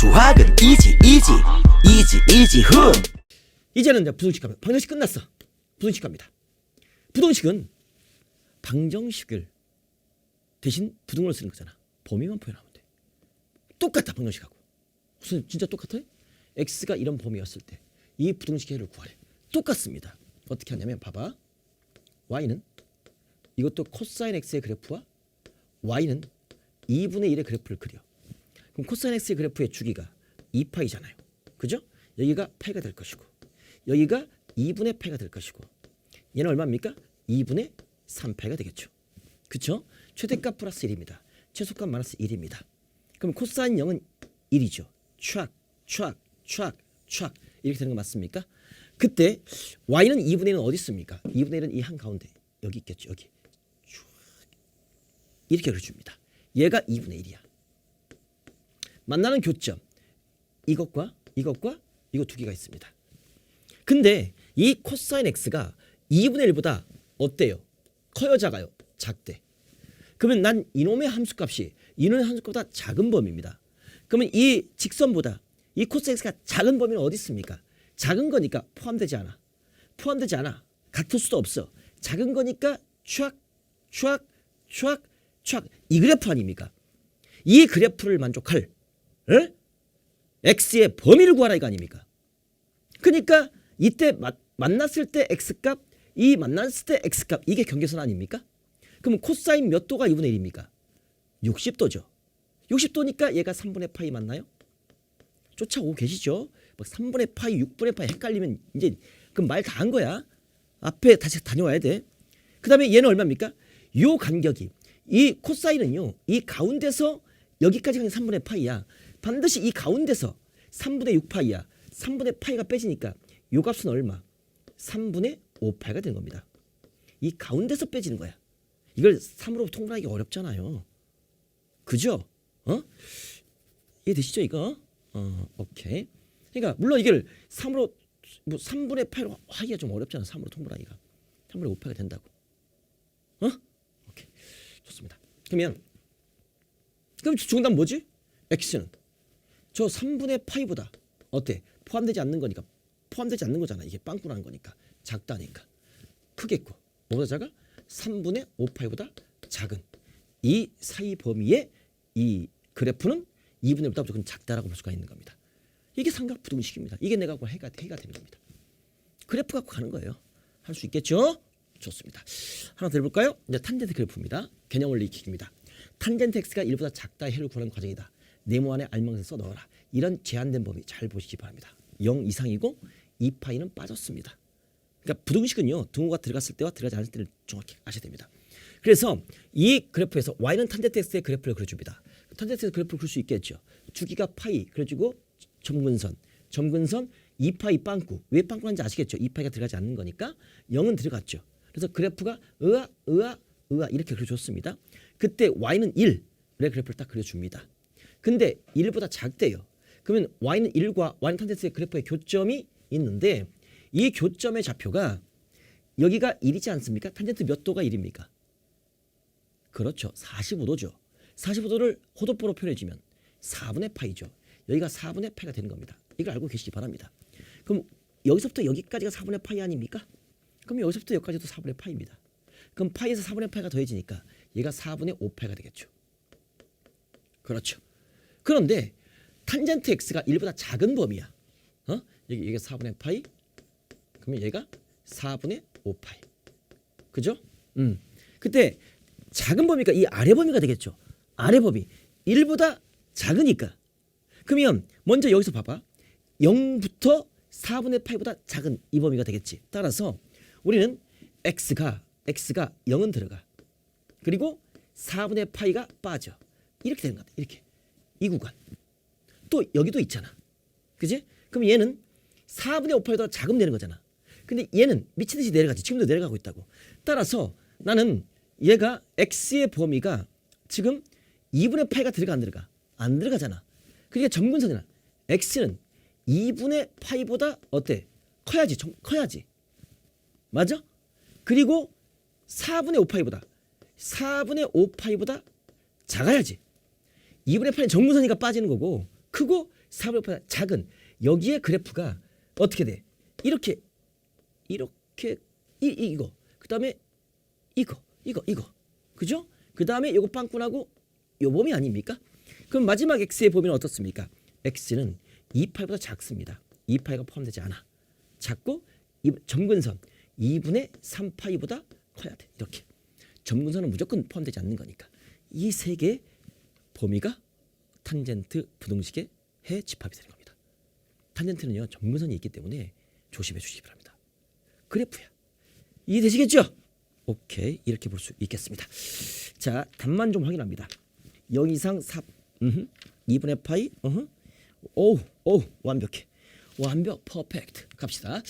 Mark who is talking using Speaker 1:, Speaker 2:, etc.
Speaker 1: 수학은 이지 이지 이지 이지 훈
Speaker 2: 이제는 이제 부등식 갑니다. 방정식 끝났어. 부등식 갑니다. 부등식은 방정식을 대신 부등으로 쓰는 거잖아. 범위만 표현하면 돼. 똑같다 방정식하고. 무슨 진짜 똑같아? x가 이런 범위였을 때 이 부등식의 해를 구하래. 똑같습니다. 어떻게 하냐면 봐봐. y는 이것도 코사인 x의 그래프와 y는 2분의 1의 그래프를 그려. 그럼 코사인 x의 그래프의 주기가 2파이잖아요. 그죠? 여기가 파이가 될 것이고 여기가 2분의 파이가 될 것이고 얘는 얼마입니까? 2분의 3파이가 되겠죠. 그쵸? 최대값 플러스 1입니다. 최소값 마이너스 1입니다. 그럼 코사인 0은 1이죠. 촥, 촥, 촥, 촥 이렇게 되는 거 맞습니까? 그때 y는 2분의 1은 어디 있습니까? 2분의 1은 이 한 가운데 여기 있겠죠. 여기. 촥. 이렇게 그려줍니다. 얘가 2분의 1이야. 만나는 교점 이것과 이것과 이거 두 개가 있습니다. 근데 이 코사인 x가 2분의 1보다 어때요? 커요 작아요? 작대. 그러면 난 이놈의 함수값이 이놈의 함수값보다 작은 범위입니다. 그러면 이 직선보다 이 코사인 x가 작은 범위는 어디 있습니까? 작은 거니까 포함되지 않아. 포함되지 않아. 같을 수도 없어. 작은 거니까 촥, 촥, 촥, 촥. 이 그래프 아닙니까? 이 그래프를 만족할 에? x의 범위를 구하라 이거 아닙니까? 그러니까 이때 마, 만났을 때 x값, 이 만났을 때 x값 이게 경계선 아닙니까? 그럼 코사인 몇 도가 2분의 1입니까? 60도죠. 60도니까 얘가 3분의 파이 맞나요? 쫓아오고 계시죠? 막 3분의 파이, 6분의 파이 헷갈리면 이제 그럼 말다 한 거야. 앞에 다시 다녀와야 돼. 그 다음에 얘는 얼마입니까? 요 간격이 이 코사인은요. 이 가운데서 여기까지 가는 3분의 파이야. 반드시 이 가운데서 3분의 6파이야. 3분의 파이가 빼지니까 요 값은 얼마? 3분의 5파이가 되는 겁니다. 이 가운데서 빼지는 거야. 이걸 3으로 통분하기 어렵잖아요. 그죠? 어? 이해되시죠 이거? 어, 오케이. 그러니까 물론 이걸 3으로 뭐 3분의 8로 하기가 좀 어렵잖아. 3으로 통분하기가. 3분의 5파이가 된다고. 어? 오케이. 좋습니다. 그러면 그럼 정답 뭐지? x는 저 3분의 파이보다 어때? 포함되지 않는 거니까 포함되지 않는 거잖아. 이게 빵꾸나는 거니까 작다니까 크겠고 뭐보다 작아? 3분의 5파이보다 작은 이 사이 범위의 이 그래프는 2분의 1보다 무조건 작다라고 볼 수가 있는 겁니다. 이게 삼각 부등식입니다. 이게 내가 그 해가 해가 되는 겁니다. 그래프 갖고 가는 거예요. 할 수 있겠죠? 좋습니다. 하나 더 해볼까요? 이제 탄젠트 그래프입니다. 개념 원리 익히기입니다. 탄젠트 x가 1보다 작다의 해를 구하는 과정이다. 네모 안에 알맹이를 써 넣어라. 이런 제한된 범위 잘 보시기 바랍니다. 0 이상이고 2파이는 빠졌습니다. 그러니까 부등식은요. 등호가 들어갔을 때와 들어가지 않을 때를 정확히 아셔야 됩니다. 그래서 이 그래프에서 y는 탄젠트 x의 그래프를 그려줍니다. 탄젠트 x 그래프를 그릴 수 있겠죠. 주기가 파이 그래주고 점근선 점근선 2파이 빵꾸 왜 빵꾸인지 아시겠죠? 2파이가 들어가지 않는 거니까 0은 들어갔죠. 그래서 그래프가 으아 으아 으아 이렇게 그려줬습니다. 그때 y는 1의 그래프를 딱 그려줍니다. 근데 1보다 작대요. 그러면 y는 1과 y는 탄젠트의 그래프의 교점이 있는데 이 교점의 좌표가 여기가 1이지 않습니까? 탄젠트 몇 도가 1입니까? 그렇죠. 45도죠. 45도를 호도포로 표현해주면 4분의 파이죠. 여기가 4분의 파이가 되는 겁니다. 이걸 알고 계시기 바랍니다. 그럼 여기서부터 여기까지가 4분의 파이 아닙니까? 그럼 여기서부터 여기까지도 4분의 파이입니다. 그럼 파이에서 4분의 파이가 더해지니까 얘가 4분의 5파이가 되겠죠. 그렇죠. 그런데 탄젠트 x가 1보다 작은 범위야. 어? 여기 이게 4분의 파이. 그러면 얘가 4분의 5파이. 그죠? 음. 그때 작은 범위가 이 아래 범위가 되겠죠. 아래 범위. 1보다 작으니까. 그러면 먼저 여기서 봐봐. 0부터 4분의 파이보다 작은 이 범위가 되겠지. 따라서 우리는 x가 x가 0은 들어가. 그리고 4분의 파이가 빠져. 이렇게 되는 것 같아. 이렇게. 이 구간. 또 여기도 있잖아. 그지? 그럼 얘는 4분의 5파이보다 작으면 되는 거잖아. 근데 얘는 미친 듯이 내려가지. 지금도 내려가고 있다고. 따라서 나는 얘가 x의 범위가 지금 2분의 파이가 들어가 안 들어가? 안 들어가잖아. 그러니까 점근선이나 x는 2분의 파이보다 어때? 커야지. 좀 커야지. 맞아? 그리고 4분의 5파이보다 4분의 5파이보다 작아야지. 2분의 8은 정문선이가 빠지는 거고 크고 4분의 작은 여기에 그래프가 어떻게 돼? 이렇게 이렇게 이, 이 이거 그다음에 이거 이거 이거 그죠? 그다음에 요거 빵꾸나고 요 범위 아닙니까? 그럼 마지막 x의 범위는 어떻습니까? x는 2파이보다 작습니다. 2파이가 포함되지 않아. 작고 이 점근선 2분의 3파이보다 커야 돼. 이렇게. 점근선은 무조건 포함되지 않는 거니까. 이 세 개의 범위가 탄젠트 부등식의 해 집합이 되는 겁니다. 탄젠트는요 점근선이 있기 때문에 조심해 주시기 바랍니다. 그래프야. 이해되시겠죠? 오케이 이렇게 볼 수 있겠습니다. 자 답만 좀 확인합니다. 0 이상 4 음흠, 2분의 파이 어흠, 오우 오우 완벽해 완벽 퍼펙트 갑시다.